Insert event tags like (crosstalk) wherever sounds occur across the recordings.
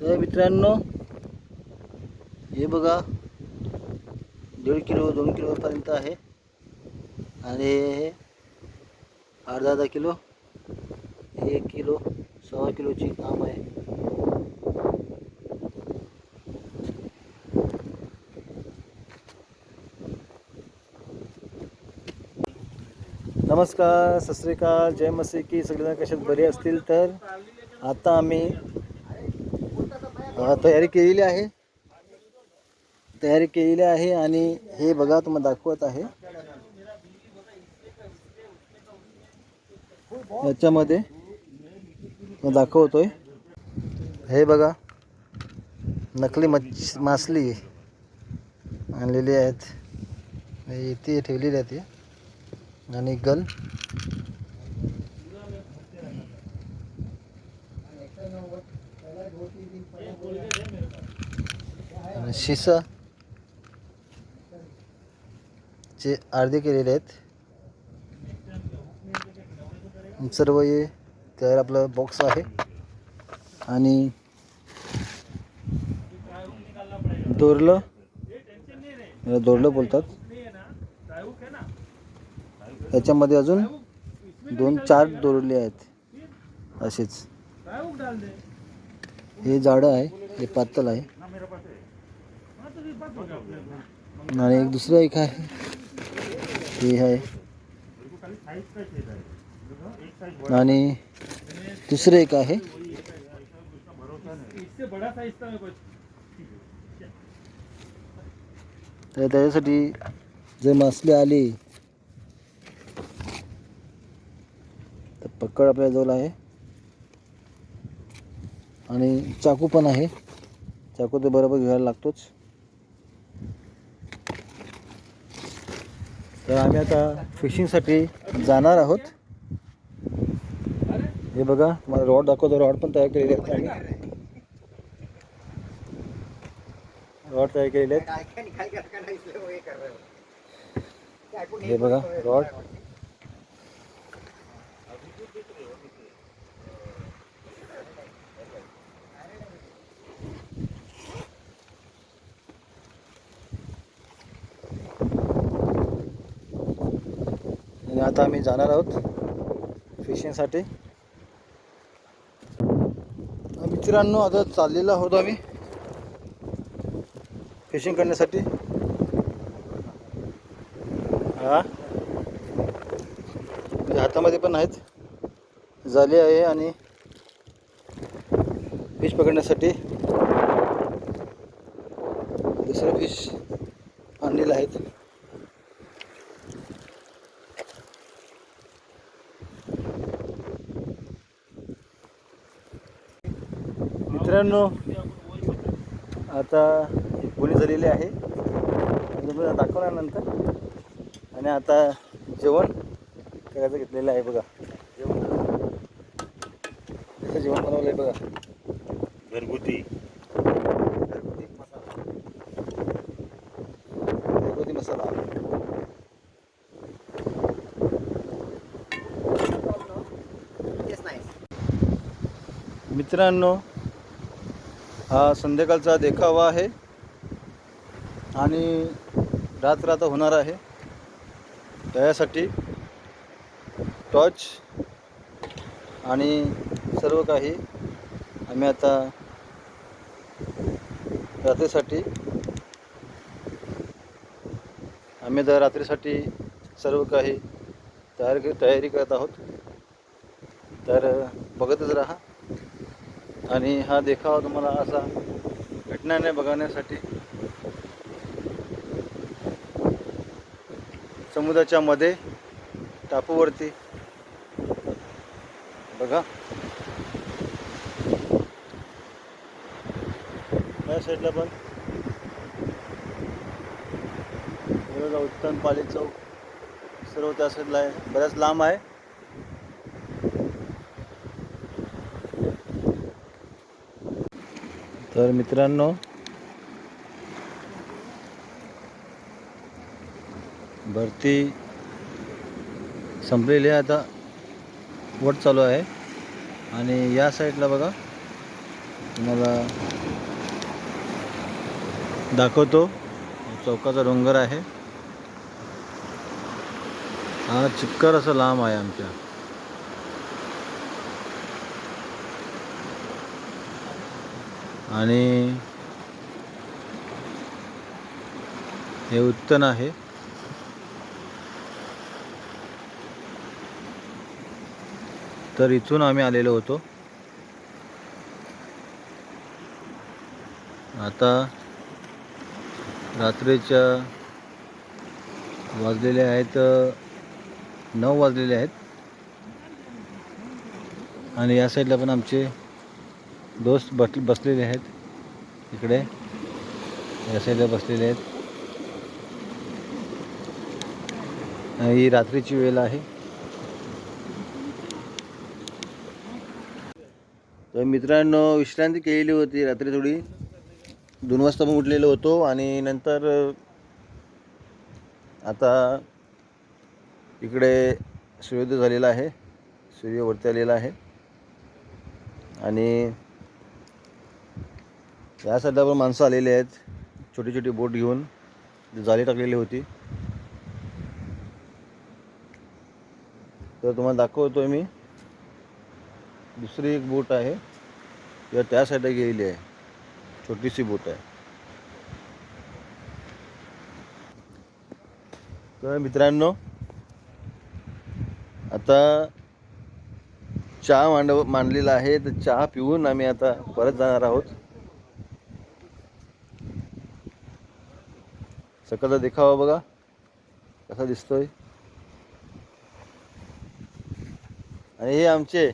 तर मित्रांनो हे बघा दीड किलो दोन किलोपर्यंत आहे. आणि हे अर्धा अर्धा किलो एक किलो सव्वा किलोची काम आहे. नमस्कार सत जय मसी की सगळेजण कशात बरे असतील तर आता आम्ही तयारी केलेली आहे. तयारी केलेली आहे आणि हे बघा तुम्हाला दाखवत आहे. याच्यामध्ये दाखवतोय. हे बघा नकली मच्छ मासली आणलेली आहेत. हे इथे ठेवलेली आहे ती आणि गल. चे अर्धे केलेले आहेत. सर्व हे तयार आपलं बॉक्स आहे. आणि दोरलं याला दोरलं बोलतात. याच्यामध्ये अजून दोन चार दोरले आहेत. असेच. हे जाडं आहे हे पातळ आहे. आणि एक दुसरं एक आहे. हे आहे. आणि दुसरं एक आहे. तर त्याच्यासाठी जर मासले आली तर पकड आपल्याजवळ आहे. आणि चाकू पण आहे. चाकू तर बरोबर घ्यायला लागतोच. तर आम्ही आता फिशिंगसाठी जाणार आहोत. हे बघा तुम्हाला रॉड दाखवतो. रॉड पण तयार केलेले आहेत. आम्ही रॉड तयार केलेले आहेत. हे बघा रॉड आता आम्ही जाणार आहोत फिशिंगसाठी मित्रांनो आता चाललेलो आहोत आम्ही फिशिंग करण्यासाठी. हा. माझ्या हातामध्ये पण आहेत. जाली आहे आणि फिश पकडण्यासाठी. दुसरं फिश आणलेलं आहेत मित्रांनो आता बोली झालेली आहे. तुम्हाला दाखवणार नंतर. आणि आता जेवण करायचं घेतलेलं आहे बघा. जेवण कसं जेवण बनवलं आहे बघा. घरगुती. घरगुती मसाला. घरगुती मसाला. मित्रांनो हा संध्याकाळचा देखावा आहे आणि रात्र आता होणार आहे. त्यासाठी टॉर्च आणि सर्व काही आम्ही आता रात्रीसाठी आम्ही आता रात्रीसाठी सर्व काही तयारी तयारी करत आहोत. तर बघतच राहा. आणि हा देखावा तुम्हाला असा घटनाने बघण्यासाठी समुद्राच्या मध्ये टापूवरती. बघा. या साईडला पण. उत्तम पाली चौक. सर्व त्या साईडला आहे. बऱ्याच लांब आहे. तर मित्रांनो भरती संपलेली आहे. आता वट चालू आहे. आणि या साईडला बघा तुम्हाला दाखवतो. चौकाचा डोंगर आहे. हा चिक्कर असं लांब आहे आमच्या. आणि हे उत्तन आहे. तर इथून आम्ही आलेलो होतो. आता रात्रीच्या वाजलेले आहेत नऊ वाजलेले आहेत. आणि या साईडला पण आमचे दोस्त बस बसलेले आहेत. इकडे. या साईडला बसलेले आहेत. ही रात्रीची वेळ आहे. तर मित्रांनो विश्रांती केलेली होती रात्री थोडी. दोन वाजता मग उठलेलो होतो आणि नंतर आता इकडे सूर्योदय झालेला आहे. सूर्य वरती आलेला आहे. आणि या साईडला पण माणसं आलेली आहेत. छोटी छोटी बोट घेऊन जाळी टाकलेली होती. तर तुम्हाला दाखवतोय मी. दुसरी एक बोट आहे. किंवा त्या साईडला गेलेली आहे. छोटीशी बोट आहे. तर मित्रांनो आता चहा मांडव मांडलेला आहे. तर चहा पिऊन आम्ही आता परत जाणार आहोत. सकाळचा देखावा बघा. कसा दिसतोय. आणि हे आमचे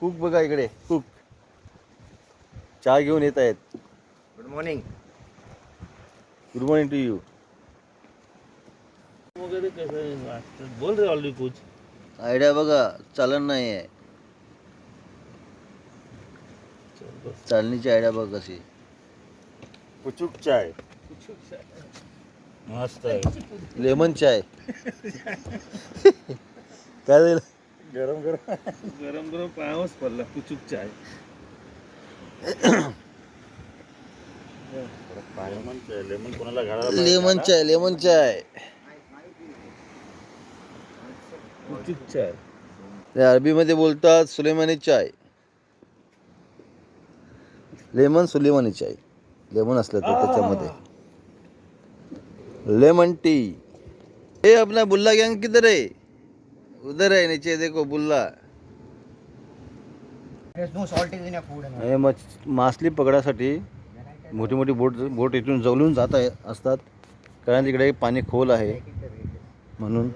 कुक बघा इकडे कुक चहा घेऊन येत आहेत. Good morning good morning to you वगैरह कैसे बोल रहे ऑलरेडी कुछ आयडिया बघा चालन नाही आहे चालणीची आयडिया बघ कशी. कुचुक चाय. मस्त आहे. लेमन चाय. (laughs) काय झालं? गरम गरम. गरम गरम पावच पडला कुचुक चाय. लेमन चाय. लेमन कोणाला घालायला लेमन चाय लेमन चाय. कुचुक चाय. ते अरबीमध्ये बोलतात सुलेमानी चाय. लेमन सुलेमानी चाय. लेमन असले तर त्याच्यामध्ये. Lemon tea. हे आपला बुल्ला गँग किधर आहे उधर आहे नीचे देखो बुल्ला. मासली पकडायसाठी मोठी मोठी बोट बोट इथून जवळून जात आहे असतात. कारण तिकडे पाणी खोल आहे. म्हणून.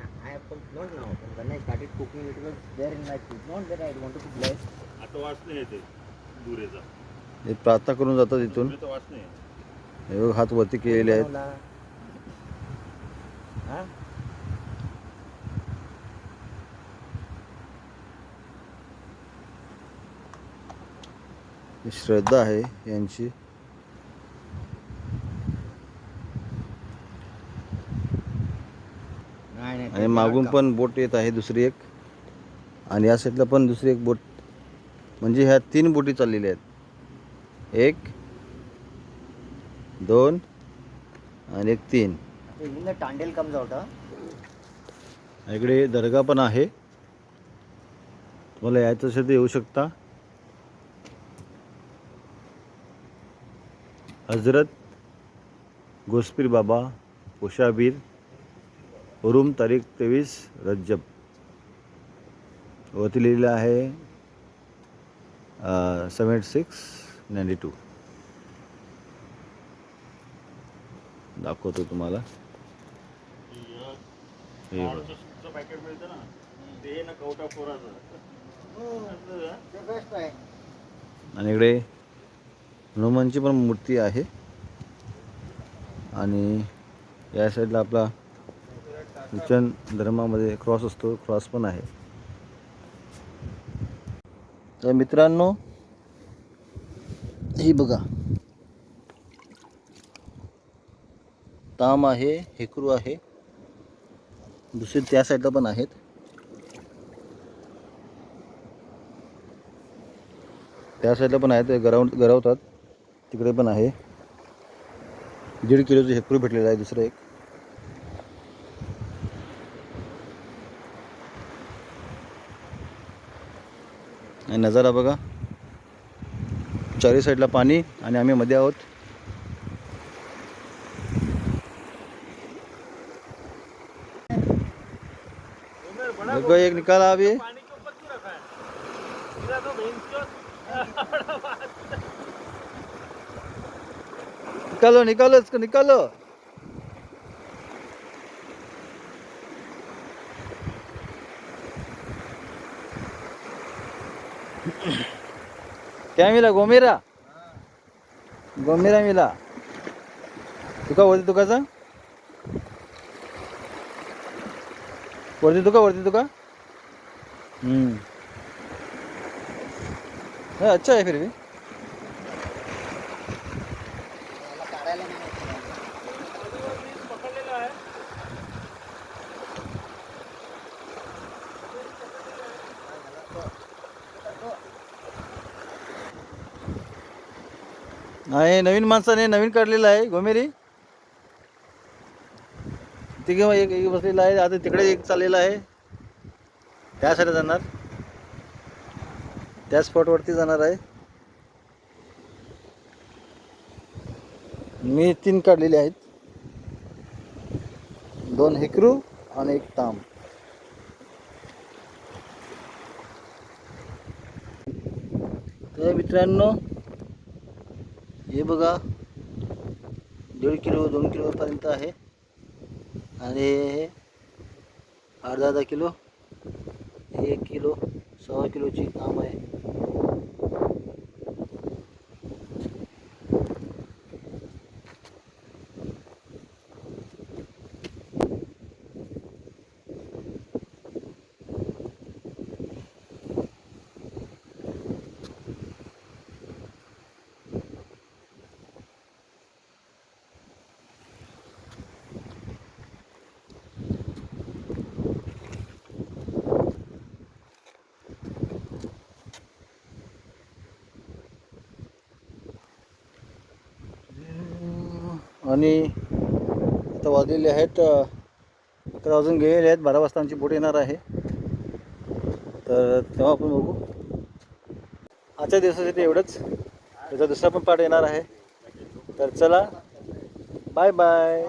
हे प्रार्थना करून जातात इथून. हे हात वरती केलेले आहेत? ही? श्रद्धा आहे यांची. नाही नाही आणि मागून पण बोट येत आहे दुसरी एक. आणि या साईडला पण दुसरी एक बोट. म्हणजे ह्या तीन बोटी चाललेल्या आहेत. एक दोन आणि एक तीन. comes out, huh? इकडे दर्गा पण आहे. तुम्हाला यायचं असेल तर येऊ शकता. हजरत गोस्पीर बाबा पोशाबीर उरुम तारीख तेवीस रज्जब. वरती लिहिलेलं आहे सेवन सिक्स टू. दाखवतो तुम्हाला. हे बघा. पॅकेट मिळतं ना ते ना कवटा फोराचं The best आहे. आणि इकडे हनुमानची पण मूर्ती आहे. आणि या साईडला आपला ख्रिश्चन धर्मामध्ये क्रॉस असतो क्रॉस पण आहे. तर मित्रांनो ही बघा. ताम आहे हेकरू आहे. दुसरे त्या साईडला पण आहेत. त्या साईडला पण आहेत ते गराव गरावतात. तिकडे पण आहे. दीड किलोचं हेकरू भेटलेलं आहे दुसरं एक. आणि नजारा बघा. चारी साईडला पाणी आणि आम्ही मध्ये आहोत. एक निकाला अभी निकालो निकालो इसको निकालो. क्या मिला गोमेरा? गोमेरा मिला। तुका वरती तुकाचा वरती तुका वरती तुका? हम्म. अच्छा है फिर भी मला काढायला नाही माहिती. पकडलेला आहे नाही नवीन माणसाने नवीन काढलेलं आहे गोमेरी. तिघे एक एक बसलेला आहे आता तिकडे एक चाललेला आहे. त्यासाठी जाणार. त्या स्पॉटवरती जाणार आहे. मी तीन काढलेले आहेत. दोन हेकरू आणि एक ताम. तर मित्रांनो हे बघा दीड किलो दोन किलोपर्यंत आहे. आणि हे अर्धा अर्धा किलो एक किलो सव्वा किलोची काम आहे. आणि आता वाजलेले आहेत अ, अकरा वाजून गेलेले आहेत बारा वाजता आमची बोट येणार आहे. तर तेव्हा आपण बघू. आजच्या दिवसासाठी एवढंच. त्याचा दुसरा पण पाठ येणार आहे. तर चला बाय बाय